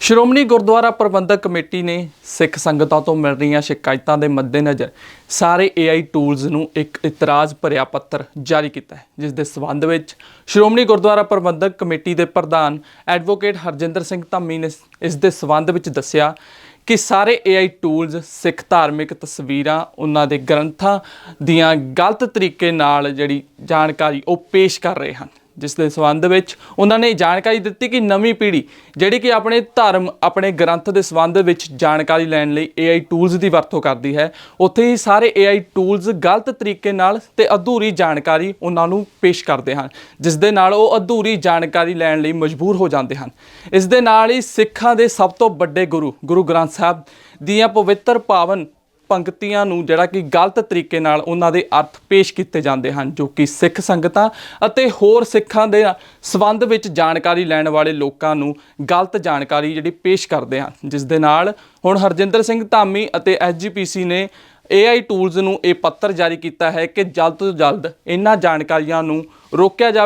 ਸ਼੍ਰੋਮਣੀ ਗੁਰਦੁਆਰਾ ਪ੍ਰਬੰਧਕ committee ਨੇ ਸਿੱਖ ਸੰਗਤਾਂ ਤੋਂ ਮਿਲ ਰਹੀਆਂ ਸ਼ਿਕਾਇਤਾਂ ਦੇ ਮੱਦੇਨਜ਼ਰ ਸਾਰੇ AI ਟੂਲਸ ਨੂੰ ਇੱਕ ਇਤਰਾਜ਼ ਭਰਿਆ ਪੱਤਰ ਜਾਰੀ ਕੀਤਾ ਹੈ, ਜਿਸ ਦੇ ਸਬੰਧ ਵਿੱਚ ਸ਼੍ਰੋਮਣੀ ਗੁਰਦੁਆਰਾ ਪ੍ਰਬੰਧਕ ਕਮੇਟੀ ਦੇ ਪ੍ਰਧਾਨ ਐਡਵੋਕੇਟ ਹਰਜਿੰਦਰ ਸਿੰਘ ਧੰਮੀ ਨੇ ਇਸ ਦੇ ਸਬੰਧ ਵਿੱਚ ਦੱਸਿਆ ਕਿ ਸਾਰੇ AI ਟੂਲਸ ਸਿੱਖ ਧਾਰਮਿਕ ਤਸਵੀਰਾਂ, ਉਹਨਾਂ ਦੇ ਗ੍ਰੰਥਾਂ ਦੀਆਂ ਗਲਤ ਤਰੀਕੇ ਨਾਲ ਜਿਹੜੀ ਜਾਣਕਾਰੀ ਉਹ ਪੇਸ਼ ਕਰ ਰਹੇ ਹਨ। ਜਿਸ ਦੇ ਸੰਬੰਧ ਵਿੱਚ ਉਹਨਾਂ ਨੇ ਜਾਣਕਾਰੀ ਦਿੱਤੀ ਕਿ ਨਵੀਂ ਪੀੜ੍ਹੀ ਜਿਹੜੀ ਕਿ ਆਪਣੇ ਧਰਮ, ਆਪਣੇ ਗ੍ਰੰਥ ਦੇ ਸੰਬੰਧ ਵਿੱਚ ਜਾਣਕਾਰੀ ਲੈਣ ਲਈ AI ਟੂਲਸ ਦੀ ਵਰਤੋਂ ਕਰਦੀ ਹੈ, ਉੱਥੇ ਹੀ ਸਾਰੇ AI ਟੂਲਸ ਗਲਤ ਤਰੀਕੇ ਨਾਲ ਤੇ ਅਧੂਰੀ ਜਾਣਕਾਰੀ ਉਹਨਾਂ ਨੂੰ ਪੇਸ਼ ਕਰਦੇ ਹਨ, ਜਿਸ ਦੇ ਨਾਲ ਉਹ ਅਧੂਰੀ ਜਾਣਕਾਰੀ ਲੈਣ ਲਈ ਮਜਬੂਰ ਹੋ ਜਾਂਦੇ ਹਨ। ਇਸ ਦੇ ਨਾਲ ਹੀ ਸਿੱਖਾਂ ਦੇ ਸਭ ਤੋਂ ਵੱਡੇ ਗੁਰੂ ਗੁਰੂ ਗ੍ਰੰਥ ਸਾਹਿਬ ਦੀਆਂ ਪਵਿੱਤਰ ਪਾਵਨ ਪੰਕਤੀਆਂ ਨੂੰ ਜਿਹੜਾ ਕਿ ਗਲਤ ਤਰੀਕੇ ਨਾਲ ਉਹਨਾਂ ਦੇ ਅਰਥ ਪੇਸ਼ ਕੀਤੇ ਜਾਂਦੇ ਹਨ, ਜੋ ਕਿ ਸਿੱਖ ਸੰਗਤਾਂ ਅਤੇ ਹੋਰ ਸਿੱਖਾਂ ਦੇ ਸਬੰਧ ਵਿੱਚ ਜਾਣਕਾਰੀ ਲੈਣ ਵਾਲੇ ਲੋਕਾਂ ਨੂੰ ਗਲਤ ਜਾਣਕਾਰੀ ਜਿਹੜੀ ਪੇਸ਼ ਕਰਦੇ ਹਨ। ਜਿਸ ਦੇ ਨਾਲ ਹੁਣ ਹਰਜਿੰਦਰ ਸਿੰਘ ਧਾਮੀ ਅਤੇ ਐਸਜੀਪੀਸੀ ਨੇ AI ਟੂਲਸ ਨੂੰ ਇਹ ਪੱਤਰ ਜਾਰੀ ਕੀਤਾ ਹੈ ਕਿ ਜਲਦ ਤੋਂ ਜਲਦ ਇਹਨਾਂ ਜਾਣਕਾਰੀਆਂ ਨੂੰ ਰੋਕਿਆ ਜਾਵੇ।